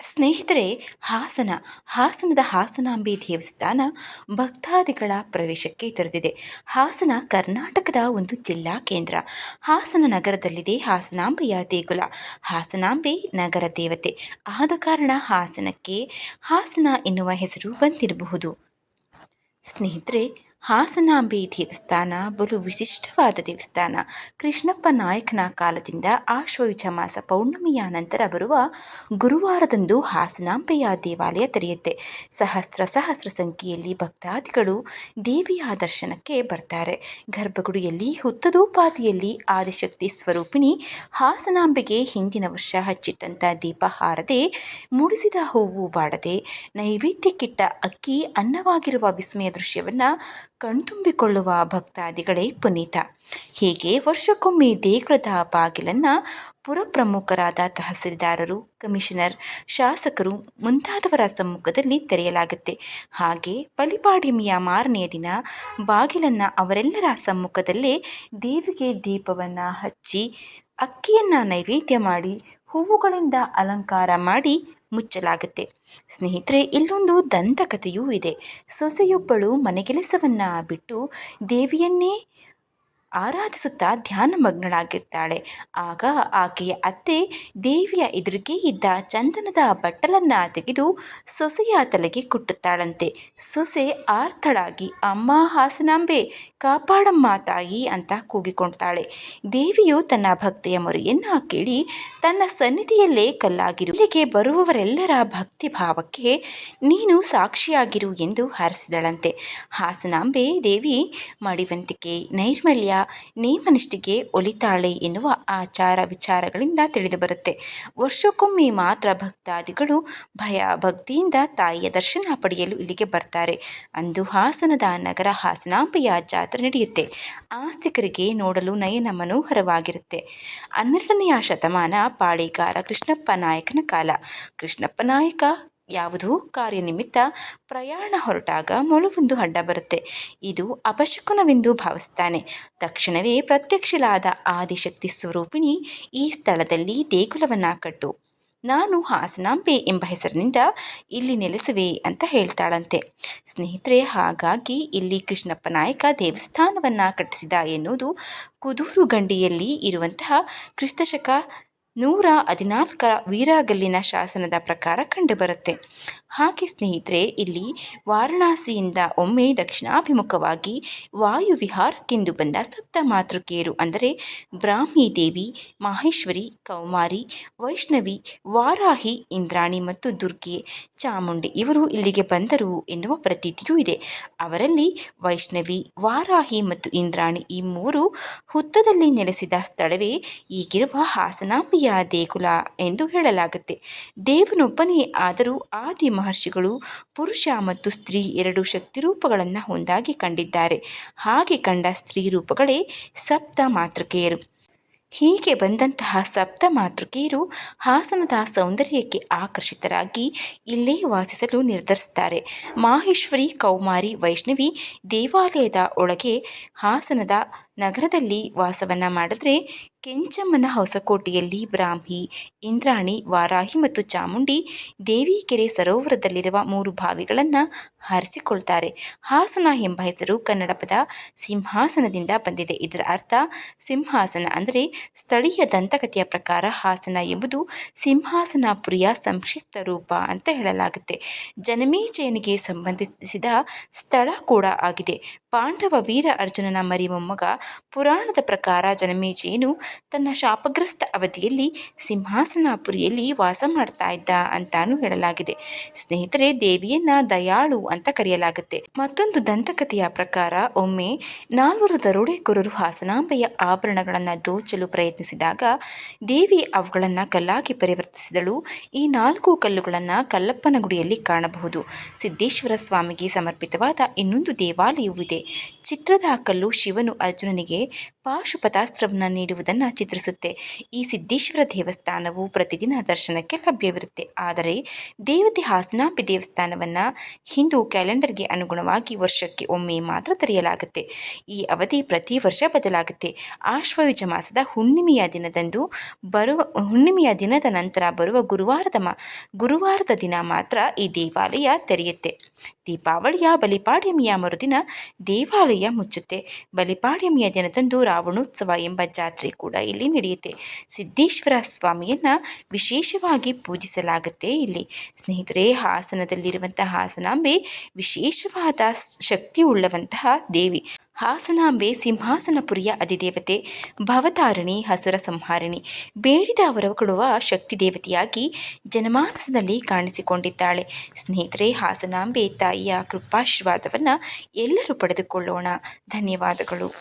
ಸ್ನೇಹಿತರೆ, ಹಾಸನ, ಹಾಸನದ ಹಾಸನಾಂಬೆ ದೇವಸ್ಥಾನ ಭಕ್ತಾದಿಗಳ ಪ್ರವೇಶಕ್ಕೆ ತೆರೆದಿದೆ. ಹಾಸನ ಕರ್ನಾಟಕದ ಒಂದು ಜಿಲ್ಲಾ ಕೇಂದ್ರ. ಹಾಸನ ನಗರದಲ್ಲಿದೆ ಹಾಸನಾಂಬೆಯ ದೇಗುಲ. ಹಾಸನಾಂಬೆ ನಗರ ದೇವತೆ. ಆದ ಕಾರಣ ಹಾಸನಕ್ಕೆ ಹಾಸನ ಎನ್ನುವ ಹೆಸರು ಬಂದಿರಬಹುದು. ಸ್ನೇಹಿತರೆ ಹಾಸನಾಂಬೆ ದೇವಸ್ಥಾನ ಬಲು ವಿಶಿಷ್ಟವಾದ ದೇವಸ್ಥಾನ. ಕೃಷ್ಣಪ್ಪ ನಾಯಕನ ಕಾಲದಿಂದ ಆಶ್ವಯುಜ ಮಾಸ ಪೌರ್ಣಮಿಯ ನಂತರ ಬರುವ ಗುರುವಾರದಂದು ಹಾಸನಾಂಬೆಯ ದೇವಾಲಯ ತೆರೆಯುತ್ತೆ. ಸಹಸ್ರ ಸಹಸ್ರ ಸಂಖ್ಯೆಯಲ್ಲಿ ಭಕ್ತಾದಿಗಳು ದೇವಿಯ ದರ್ಶನಕ್ಕೆ ಬರ್ತಾರೆ. ಗರ್ಭಗುಡಿಯಲ್ಲಿ, ಹುತ್ತದೋಪಾದಿಯಲ್ಲಿ ಆದಿಶಕ್ತಿ ಸ್ವರೂಪಿಣಿ ಹಾಸನಾಂಬೆಗೆ ಹಿಂದಿನ ವರ್ಷ ಹಚ್ಚಿಟ್ಟಂಥ ದೀಪ ಹಾರದೆ ಮುಡಿಸಿದ ಹೂವು ಬಾಡದೆ ನೈವೇದ್ಯಕ್ಕಿಟ್ಟ ಅಕ್ಕಿ, ಅನ್ನವಾಗಿರುವ ವಿಸ್ಮಯ ದೃಶ್ಯವನ್ನು ಕಣ್ತುಂಬಿಕೊಳ್ಳುವ ಭಕ್ತಾದಿಗಳೇ ಪುನೀತ. ಹೀಗೆ ವರ್ಷಕ್ಕೊಮ್ಮೆ ದೇಗುಲದ ಬಾಗಿಲನ್ನು ಪುರಪ್ರಮುಖರಾದ ತಹಸೀಲ್ದಾರರು, ಕಮಿಷನರ್, ಶಾಸಕರು ಮುಂತಾದವರ ಸಮ್ಮುಖದಲ್ಲಿ ತೆರೆಯಲಾಗುತ್ತೆ. ಹಾಗೆ ಬಲಿಪಾಡ್ಯಮಿಯ ಮಾರನೆಯ ದಿನ ಬಾಗಿಲನ್ನು ಅವರೆಲ್ಲರ ಸಮ್ಮುಖದಲ್ಲೇ ದೇವಿಗೆ ದೀಪವನ್ನು ಹಚ್ಚಿ, ಅಕ್ಕಿಯನ್ನು ನೈವೇದ್ಯ ಮಾಡಿ, ಹೂವುಗಳಿಂದ ಅಲಂಕಾರ ಮಾಡಿ ಮುಚ್ಚಲಾಗುತ್ತೆ. ಸ್ನೇಹಿತರೆ ಇಲ್ಲೊಂದು ದಂತಕಥೆಯೂ ಇದೆ. ಸೊಸೆಯೊಬ್ಬಳು ಮನೆಗೆಲಸವನ್ನು ಬಿಟ್ಟು ದೇವಿಯನ್ನೇ ಆರಾಧಿಸುತ್ತಾ ಧ್ಯಾನಮಗ್ನಳಾಗಿರ್ತಾಳೆ ಆಗ ಆಕೆಯ ಅತ್ತೆ ದೇವಿಯ ಎದುರಿಗೆ ಇದ್ದ ಚಂದನದ ಬಟ್ಟಲನ್ನು ತೆಗೆದು ಸೊಸೆಯ ತಲೆಗೆ ಕುಟ್ಟುತ್ತಾಳಂತೆ. ಸೊಸೆ ಆರ್ತಳಾಗಿ ಅಮ್ಮ, ಹಾಸನಾಂಬೆ, ಕಾಪಾಡಮ್ಮ, ತಾಯಿ ಅಂತ ಕೂಗಿಕೊಳ್ತಾಳೆ ದೇವಿಯು ತನ್ನ ಭಕ್ತಿಯ ಮೊರೆಯನ್ನು ಕೇಳಿ ತನ್ನ ಸನ್ನಿಧಿಯಲ್ಲೇ ಕಲ್ಲಾಗಿರು. ಇಲ್ಲಿಗೆ ಬರುವವರೆಲ್ಲರ ಭಕ್ತಿ ಭಾವಕ್ಕೆ ನೀನು ಸಾಕ್ಷಿಯಾಗಿರು ಎಂದು ಹರಸಿದಳಂತೆ. ಹಾಸನಾಂಬೆ ದೇವಿ ಮಡಿವಂತಿಕೆ, ನೈರ್ಮಲ್ಯ ನೇಮನಿಷ್ಠೆಗೆ ಒಲಿತಾಳೆ ಎನ್ನುವ ಆಚಾರ ವಿಚಾರಗಳಿಂದ ತಿಳಿದುಬರುತ್ತೆ. ವರ್ಷಕ್ಕೊಮ್ಮೆ ಮಾತ್ರ ಭಕ್ತಾದಿಗಳು ಭಯ, ಭಕ್ತಿಯಿಂದ ತಾಯಿಯ ದರ್ಶನ ಪಡೆಯಲು ಇಲ್ಲಿಗೆ ಬರ್ತಾರೆ. ಅಂದು ಹಾಸನದ ನಗರ ಹಾಸನಾಂಬೆಯ ಜಾತ್ರೆ ನಡೆಯುತ್ತೆ. ಆಸ್ತಿಕರಿಗೆ ನೋಡಲು ನಯನ ಮನೋಹರವಾಗಿರುತ್ತೆ. ಹನ್ನೆರಡನೆಯ ಶತಮಾನ ಪಾಳೇಗಾರ ಕೃಷ್ಣಪ್ಪ ನಾಯಕನ ಕಾಲ. ಕೃಷ್ಣಪ್ಪ ನಾಯಕ ಯಾವುದೋ ಕಾರ್ಯನಿಮಿತ್ತ ಪ್ರಯಾಣ ಹೊರಟಾಗ ಮೊಲವೊಂದು ಅಡ್ಡ ಬರುತ್ತೆ. ಇದು ಅಪಶಕುನವೆಂದು ಭಾವಿಸ್ತಾನೆ. ತಕ್ಷಣವೇ ಪ್ರತ್ಯಕ್ಷಳಾದ ಆದಿಶಕ್ತಿ ಸ್ವರೂಪಿಣಿ ಈ ಸ್ಥಳದಲ್ಲಿ ದೇಗುಲವನ್ನ ಕಟ್ಟು ನಾನು ಹಾಸನಾಂಬೆ ಎಂಬ ಹೆಸರಿನಿಂದ ಇಲ್ಲಿ ನೆಲೆಸುವೆ ಅಂತ ಹೇಳ್ತಾಳಂತೆ. ಸ್ನೇಹಿತರೆ, ಹಾಗಾಗಿ ಇಲ್ಲಿ ಕೃಷ್ಣಪ್ಪ ನಾಯಕ ದೇವಸ್ಥಾನವನ್ನು ಕಟ್ಟಿಸಿದ ಎನ್ನುವುದು ಕುದೂರು ಗಂಡಿಯಲ್ಲಿ ಇರುವಂತಹ ಕ್ರಿಸ್ತಶಕ ನೂರ ಹದಿನಾಲ್ಕರ ವೀರಾಗಲ್ಲಿನ ಶಾಸನದ ಪ್ರಕಾರ ಕಂಡುಬರುತ್ತೆ. ಹಾಗೆ ಸ್ನೇಹಿತರೆ, ಇಲ್ಲಿ ವಾರಣಾಸಿಯಿಂದ ಒಮ್ಮೆ ದಕ್ಷಿಣಾಭಿಮುಖವಾಗಿ ವಾಯುವಿಹಾರಕ್ಕೆಂದು ಬಂದ ಸಪ್ತ ಮಾತೃಕೆಯರು ಅಂದರೆ ಬ್ರಾಹ್ಮಿ ದೇವಿ, ಮಾಹೇಶ್ವರಿ, ಕೌಮಾರಿ, ವೈಷ್ಣವಿ, ವಾರಾಹಿ, ಇಂದ್ರಾಣಿ ಮತ್ತು ದುರ್ಗೆ, ಚಾಮುಂಡಿ ಇವರು ಇಲ್ಲಿಗೆ ಬಂದರು ಎನ್ನುವ ಪ್ರತೀತಿಯೂ ಇದೆ. ಅವರಲ್ಲಿ ವೈಷ್ಣವಿ, ವಾರಾಹಿ ಮತ್ತು ಇಂದ್ರಾಣಿ ಈ ಮೂರು ಹುತ್ತದಲ್ಲಿ ನೆಲೆಸಿದ ಸ್ಥಳವೇ ಈಗಿರುವ ಹಾಸನಾಂಬೆಯ ದೇಗುಲ ಎಂದು ಹೇಳಲಾಗುತ್ತೆ. ದೇವನೊಬ್ಬನೇ ಆದರೂ ಆದಿ ಮಹರ್ಷಿಗಳು ಪುರುಷ ಮತ್ತು ಸ್ತ್ರೀ ಎರಡು ಶಕ್ತಿ ರೂಪಗಳನ್ನು ಒಂದಾಗಿ ಕಂಡಿದ್ದಾರೆ. ಹಾಗೆ ಕಂಡ ಸ್ತ್ರೀ ರೂಪಗಳೇ ಸಪ್ತ ಮಾತೃಕೆಯರು. ಹೀಗೆ ಬಂದಂತಹ ಸಪ್ತ ಮಾತೃಕೆಯರು ಹಾಸನದ ಸೌಂದರ್ಯಕ್ಕೆ ಆಕರ್ಷಿತರಾಗಿ ಇಲ್ಲೇ ವಾಸಿಸಲು ನಿರ್ಧರಿಸ್ತಾರೆ ಮಾಹೇಶ್ವರಿ, ಕೌಮಾರಿ, ವೈಷ್ಣವಿ ದೇವಾಲಯದ ಒಳಗೆ ಹಾಸನದ ನಗರದಲ್ಲಿ ವಾಸವನ್ನು ಮಾಡಿದ್ರೆ ಕೆಂಚಮ್ಮನ ಹೊಸಕೋಟೆಯಲ್ಲಿ ಬ್ರಾಹ್ಮಿ, ಇಂದ್ರಾಣಿ, ವಾರಾಹಿ ಮತ್ತು ಚಾಮುಂಡಿ, ದೇವಿಕೆರೆ ಸರೋವರದಲ್ಲಿರುವ ಮೂರು ಬಾವಿಗಳನ್ನು ಹಾರಿಸಿಕೊಳ್ತಾರೆ. ಹಾಸನ ಎಂಬ ಹೆಸರು ಕನ್ನಡ ಪದ ಸಿಂಹಾಸನದಿಂದ ಬಂದಿದೆ. ಇದರ ಅರ್ಥ, ಸಿಂಹಾಸನ ಅಂದರೆ ಸ್ಥಳೀಯ ದಂತಕಥೆಯ ಪ್ರಕಾರ ಹಾಸನ ಎಂಬುದು ಸಿಂಹಾಸನಪುರಿಯ ಸಂಕ್ಷಿಪ್ತ ರೂಪ ಅಂತ ಹೇಳಲಾಗುತ್ತೆ. ಜನಮೇಜಯನಿಗೆ ಸಂಬಂಧಿಸಿದ ಸ್ಥಳ ಕೂಡ ಆಗಿದೆ. ಪಾಂಡವ ವೀರ ಅರ್ಜುನನ ಮರಿ ಮೊಮ್ಮಗ ಪುರಾಣದ ಪ್ರಕಾರ ಜನಮೇಜಯನು ತನ್ನ ಶಾಪಗ್ರಸ್ತ ಅವಧಿಯಲ್ಲಿ ಸಿಂಹಾಸನಾಪುರಿಯಲ್ಲಿ ವಾಸ ಮಾಡ್ತಾ ಇದ್ದ ಅಂತಾನು ಹೇಳಲಾಗಿದೆ. ಸ್ನೇಹಿತರೆ, ದೇವಿಯನ್ನ ದಯಾಳು ಅಂತ ಕರೆಯಲಾಗುತ್ತೆ. ಮತ್ತೊಂದು ದಂತಕಥೆಯ ಪ್ರಕಾರ ಒಮ್ಮೆ ನಾಲ್ವರು ದರೋಡೆಕೋರರು ಹಾಸನಾಂಬೆಯ ಆಭರಣಗಳನ್ನು ದೋಚಲು ಪ್ರಯತ್ನಿಸಿದಾಗ ದೇವಿ ಅವುಗಳನ್ನು ಕಲ್ಲಾಗಿ ಪರಿವರ್ತಿಸಿದಳು. ಈ ನಾಲ್ಕು ಕಲ್ಲುಗಳನ್ನು ಕಲ್ಲಪ್ಪನ ಗುಡಿಯಲ್ಲಿ ಕಾಣಬಹುದು. ಸಿದ್ದೇಶ್ವರ ಸ್ವಾಮಿಗೆ ಸಮರ್ಪಿತವಾದ ಇನ್ನೊಂದು ದೇವಾಲಯವೂ ಇದೆ. ಚಿತ್ರದ ಕಲ್ಲು ಶಿವನು ಅರ್ಜುನನಿಗೆ ಪಾಶುಪತಾಸ್ತ್ರವನ್ನು ನೀಡುವುದನ್ನು ಚಿತ್ರಿಸುತ್ತೆ. ಈ ಸಿದ್ದೇಶ್ವರ ದೇವಸ್ಥಾನವು ಪ್ರತಿದಿನ ದರ್ಶನಕ್ಕೆ ಲಭ್ಯವಿರುತ್ತೆ. ಆದರೆ, ದೇವತೆ ಹಾಸನಾಪಿ ದೇವಸ್ಥಾನವನ್ನು ಹಿಂದೂ ಕ್ಯಾಲೆಂಡರ್ಗೆ ಅನುಗುಣವಾಗಿ ವರ್ಷಕ್ಕೆ ಒಮ್ಮೆ ಮಾತ್ರ ತೆರೆಯಲಾಗುತ್ತೆ. ಈ ಅವಧಿ ಪ್ರತಿ ವರ್ಷ ಬದಲಾಗುತ್ತೆ. ಆಶ್ವಯುಜ ಮಾಸದ ಹುಣ್ಣಿಮೆಯ ದಿನದಂದು ಬರುವ, ಹುಣ್ಣಿಮೆಯ ದಿನದ ನಂತರ ಬರುವ ಗುರುವಾರದ ಮಾ, ಗುರುವಾರದ ದಿನ ಮಾತ್ರ ಈ ದೇವಾಲಯ ತೆರೆಯುತ್ತೆ. ದೀಪಾವಳಿಯ ಬಲಿಪಾಡ್ಯಮಿಯ ಮರುದಿನ ದೇವಾಲಯ ಮುಚ್ಚುತ್ತೆ. ಬಲಿಪಾಡ್ಯಮಿಯ ದಿನದಂದು ರಾವಣೋತ್ಸವ ಎಂಬ ಜಾತ್ರೆ ಕೂಡ ಇಲ್ಲಿ ನಡೆಯುತ್ತೆ. ಸಿದ್ದೇಶ್ವರ ಸ್ವಾಮಿಯನ್ನು ವಿಶೇಷವಾಗಿ ಪೂಜಿಸಲಾಗುತ್ತೆ ಇಲ್ಲಿ. ಸ್ನೇಹಿತರೆ ಹಾಸನದಲ್ಲಿರುವಂತಹ ಹಾಸನಾಂಬೆ ವಿಶೇಷವಾದ ಶಕ್ತಿಯುಳ್ಳವಂತಹ ದೇವಿ. ಹಾಸನಾಂಬೆ ಸಿಂಹಾಸನಪುರಿಯ ಅಧಿದೇವತೆ, ಭವತಾರಿಣಿ ಹಸುರ ಸಂಹಾರಿಣಿ. ಬೇಡಿದ ಅವರು ಕೊಡುವ ಶಕ್ತಿ ದೇವತೆಯಾಗಿ ಜನಮಾನಸದಲ್ಲಿ ಕಾಣಿಸಿಕೊಂಡಿದ್ದಾಳೆ. ಸ್ನೇಹಿತರೆ, ಹಾಸನಾಂಬೆ ತಾಯಿಯ ಕೃಪಾಶೀರ್ವಾದವನ್ನು ಎಲ್ಲರೂ ಪಡೆದುಕೊಳ್ಳೋಣ. ಧನ್ಯವಾದಗಳು.